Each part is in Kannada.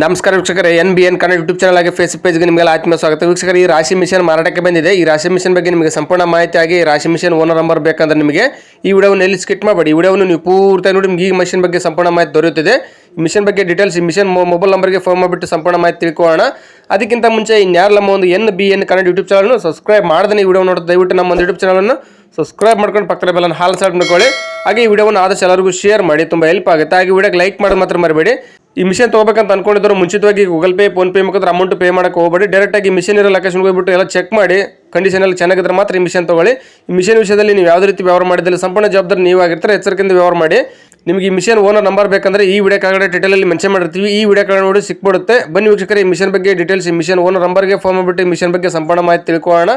ನಮಸ್ಕಾರ ವೀಕ್ಷಕರೇ N B N Kannada YouTube channel ಆಗಿ ಫೇಸ್ಬುಕ್ ಪೇಜ್ಗೆ ನಿಮಗೆಲ್ಲ ಆತ್ಮ ಸ್ವಾಗತ. ವೀಕ್ಷಕರ, ಈ ರಾಶಿ ಮಿಷನ್ ಮಾರಾಟಕ್ಕೆ ಬಂದಿದೆ. ಈ ರಾಶಿ ಮಿಷನ್ ಬಗ್ಗೆ ನಿಮಗೆ ಸಂಪೂರ್ಣ ಮಾಹಿತಿ ಆಗಿ ರಾಶಿ ಮಿಷನ್ ಓನರ್ ನಂಬರ್ ಬೇಕಂದ್ರೆ ನಿಮಗೆ ಈ ವಿಡಿಯೋವನ್ನು ಎಲ್ಲಿ ಸ್ಕಿಟ್ ಮಾಡಬೇಡಿ. ಈ ವಿಡಿಯೋವನ್ನು ನೀವು ಪೂರ್ತಿ ನೋಡಿ, ನಿಮಗೆ ಈ ಮಿಷನ್ ಬಗ್ಗೆ ಸಂಪೂರ್ಣ ಮಾಹಿತಿ ದೊರೆಯುತ್ತದೆ. ಮಿಷನ್ ಬಗ್ಗೆ ಡೀಟೇಲ್ಸ್ ಈ ಮಿಷನ್ ಮೊಬೈಲ್ ನಂಬರ್ಗೆ ಫೋನ್ ಮಾಡಿಬಿಟ್ಟು ಸಂಪೂರ್ಣ ಮಾಹಿತಿ ತಿಳ್ಕೊಳ್ಳೋಣ. ಅದಕ್ಕಿಂತ ಮುಂಚೆ ಇನ್ಯಾರು ನಮ್ಮ ಒಂದು N B N Kannada YouTube ಚಾನಲ್ನು subscribe ಮಾಡ್ದೆ ಈ ವಿಡಿಯೋ ನೋಡೋದು ದಯವಿಟ್ಟು ನಮ್ಮ ಒಂದು ಯೂಟ್ಯೂಬ್ ಚಾನಲನ್ನು ಸಬ್ಸ್ಕ್ರೈಬ್ ಮಾಡ್ಕೊಂಡು ಪಕ್ಕದ ಬೆಲ್ಲನ್ನು ಹಾಲು ಸಾಲ್ಟ್ ಮಾಡ್ಕೊಳ್ಳಿ. ಹಾಗೆ ಈ ವಿಡಿಯೋವನ್ನು ಆದಷ್ಟು ಎಲ್ಲರಿಗೂ ಶೇರ್ ಮಾಡಿ, ತುಂಬ ಹೆಲ್ಪ್ ಆಗುತ್ತೆ. ಹಾಗೆ ವಿಡಿಯೋಗೆ ಲೈಕ್ ಮಾಡೋದು ಮಾತ್ರ ಮರಿಬೇಡಿ. ಈ ಮಿಷನ್ ತೊಗೋಬೇಕಂತ ಅನ್ಕೊಂಡಿದ್ರು ಮುಂಚಿತವಾಗಿ ಗೂಗಲ್ ಪೇ ಫೋನ್ ಪೇ ಮುಖಾಂತರ ಅಮೌಂಟ್ ಪೇ ಮಾಡಕ್ಕೆ ಹೋಗಬೇಡಿ. ಡೈರೆಕ್ಟಾಗಿ ಮಿಷನ್ ಇರೋ ಲೊಕೇಶನ್ಗೆ ಹೋಗ್ಬಿಟ್ಟು ಎಲ್ಲ ಚೆಕ್ ಮಾಡಿ ಕಂಡೀಷನ್ ಎಲ್ಲ ಚೆನ್ನಾಗಿದ್ರೆ ಮಾತ್ರ ಈ ಮಿಷನ್ ತೊಗೊಳ್ಳಿ. ಈ ಮಿಷನ್ ವಿಷಯದಲ್ಲಿ ನೀವು ಯಾವುದೇ ರೀತಿ ವ್ಯವಹಾರ ಮಾಡಿದಲ್ಲಿ ಸಂಪೂರ್ಣ ಜವಾಬ್ದಾರಿ ನೀವು ಆಗಿರ್ತಾರೆ ಎಚ್ಚರಿಕೆಯಿಂದ ವ್ಯವಹಾರ ಮಾಡಿ. ನಿಮಗೆ ಈ ಮಿಷನ್ ಓನರ್ ನಂಬರ್ ಬೇಕಂದ್ರೆ ಈ ವಿಡಿಯೋ ಕೆಳಗಡೆ ಡೀಟೇಲಲ್ಲಿ ಮೆನ್ಷನ್ ಮಾಡಿರ್ತೀವಿ. ಈ ವಿಡಿಯೋ ಕೆಳಗಡೆ ನೋಡಿ ಸಿಕ್ಬಿಡುತ್ತೆ. ಬನ್ನಿ ವೀಕ್ಷಕರೇ ಈ ಮಿಷನ್ ಬಗ್ಗೆ ಡೀಟೇಲ್ಸ್ ಈ ಮಿಷನ್ ಓನರ್ ನಂಬರ್ಗೆ ಫೋನ್ ಮಾಡಿಬಿಟ್ಟು ಈ ಮಿಷನ್ ಬಗ್ಗೆ ಸಂಪೂರ್ಣ ಮಾಹಿತಿ ತಿಳ್ಕೊಳ್ಳೋಣ.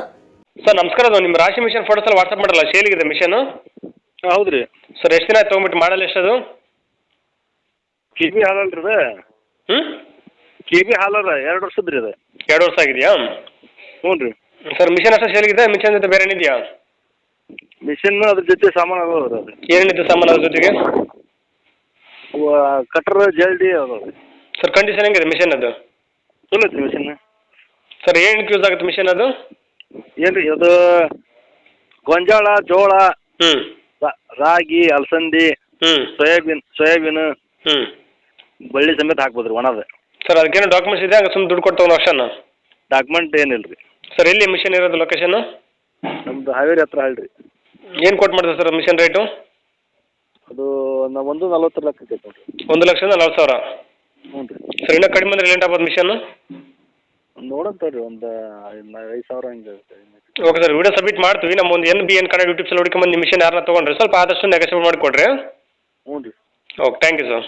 ಸರ್ ನಮಸ್ಕಾರ. ಅದು ನಿಮ್ಮ ರಾಶಿ ಮಿಷನ್ ಫೋಟೋಸ್ ಅಲ್ಲಿ ವಾಟ್ಸಪ್ ಮಾಡಲ್ಲ ಇದೆ ಮಿಷನ್? ಹೌದು ರೀ ಸರ್ ಎಷ್ಟು ದಿನ ಆಯ್ತು ತೊಗೊಂಬಿಟ್ಟು ಮಾಡಲ್ಲ ಎಷ್ಟದು? ಕೆ ಬಿ ಅಲ್ರಿ ರೀ ಅದು? ಹ್ಞೂ ಕೆ ಬಿ ಹಾಲರ ಎರಡು ವರ್ಷದ ರೀ ಅದು. ಎರಡು ವರ್ಷ ಆಗಿದೆಯಾ? ಹ್ಞೂ ರೀ. ಸರ್ ಮಿಷನ್ ಅಷ್ಟೇ ಸೇಲಿಗಿದೆ ಮಿಷನ್ ಜೊತೆ ಬೇರೆ ಏನಿದೆಯಾ? ಮಿಷನ್ ಅದ್ರ ಜೊತೆ ಸಾಮಾನು ಅದಾವ ರೀ ಅದು. ಏನೇನಿದೆ ಸಾಮಾನು ಅದ್ರ ಜೊತೆಗೆ? ಕಟ್ರ್ ಜಲ್ಡಿ ಅದಾವ ರೀ. ಸರ್ ಕಂಡೀಷನ್ ಹೆಂಗಿದೆ ಮಿಷನ್ ಅದು? ಚಲೋ ಐತ್ರಿ ಮಿಷನ್. ಸರ್ ಏನಕ್ಕೆ ಯೂಸ್ ಆಗುತ್ತೆ ಮಿಷನ್ ಅದು? ಏನು ರೀ ಅದು ಗೊಂಜಾಳ ಜೋಳ ಹ್ಞೂ ರಾ- ರಾಗಿ ಅಲಸಂದಿ ಹ್ಞೂ ಸೋಯಾಬೀನ್ ಸೋಯಾಬೀನ್. ಹ್ಞೂ ಬಳ್ಳಿ ಸಮೇತ ಹಾಕ್ಬೋದು ರೀ ಒಣದ. ಸರ್ ಅದಕ್ಕೇನು ಡಾಕ್ಯುಮೆಂಟ್ಸ್ ಇದೆ ಹಂಗೆ ಸುಮ್ಮನೆ ದುಡ್ಡು ಕೊಟ್ಟು ತಗೊಂಡು ಅಷ್ಟೇನಾ ಡಾಕ್ಯುಮೆಂಟ್ ಏನಿಲ್ಲ ರೀ. ಸರ್ ಎಲ್ಲಿ ಮಿಷನ್ ಇರೋದು ಲೊಕೇಶನ್ ನಮ್ದು ಹಾವೇರಿ ಹತ್ರ ಹೇಳ್ರಿ ಏನು ಕೊಟ್ಟು ಮಾಡ್ತಾರೆ ಸರ್ ಮಿಷನ್ ರೇಟು ಅದು ನಾವು ಒಂದು ನಲ್ವತ್ತು ಲಕ್ಷ ಐತೆ ನೋಡ್ರಿ. ಒಂದು ಲಕ್ಷದ ನಲ್ವತ್ತು ಸಾವಿರ? ಹ್ಞೂ ರೀ. ಸರ್ ಇನ್ನೂ ಕಡಿಮೆ ಅಂದ್ರೆ ಲೇಟ್ ಆಗ್ಬೋದು ಮಿಷನ್ ನೋಡೋಣ ರೀ ಒಂದು ಐದು ಸಾವಿರ ಹಂಗೆ ಆಗುತ್ತೆ. ಓಕೆ ಸರ್ ವಿಡಿಯೋ ಸಬ್ಮಿಟ್ ಮಾಡ್ತೀವಿ. ನಮ್ಮ ಒಂದು N B N Kannada YouTube ಹುಡುಕಿ ಬಂದು ನಿಮ್ಮ ಮಿಷನ್ ಯಾರನ್ನ ತೊಗೊಂಡ್ರಿ ಸ್ವಲ್ಪ ಆದಷ್ಟು ನೆಗೆಸಿಬಲ್ ಮಾಡಿಕೊಡ್ರಿ. ಹ್ಞೂ ರೀ. Okay thank you sir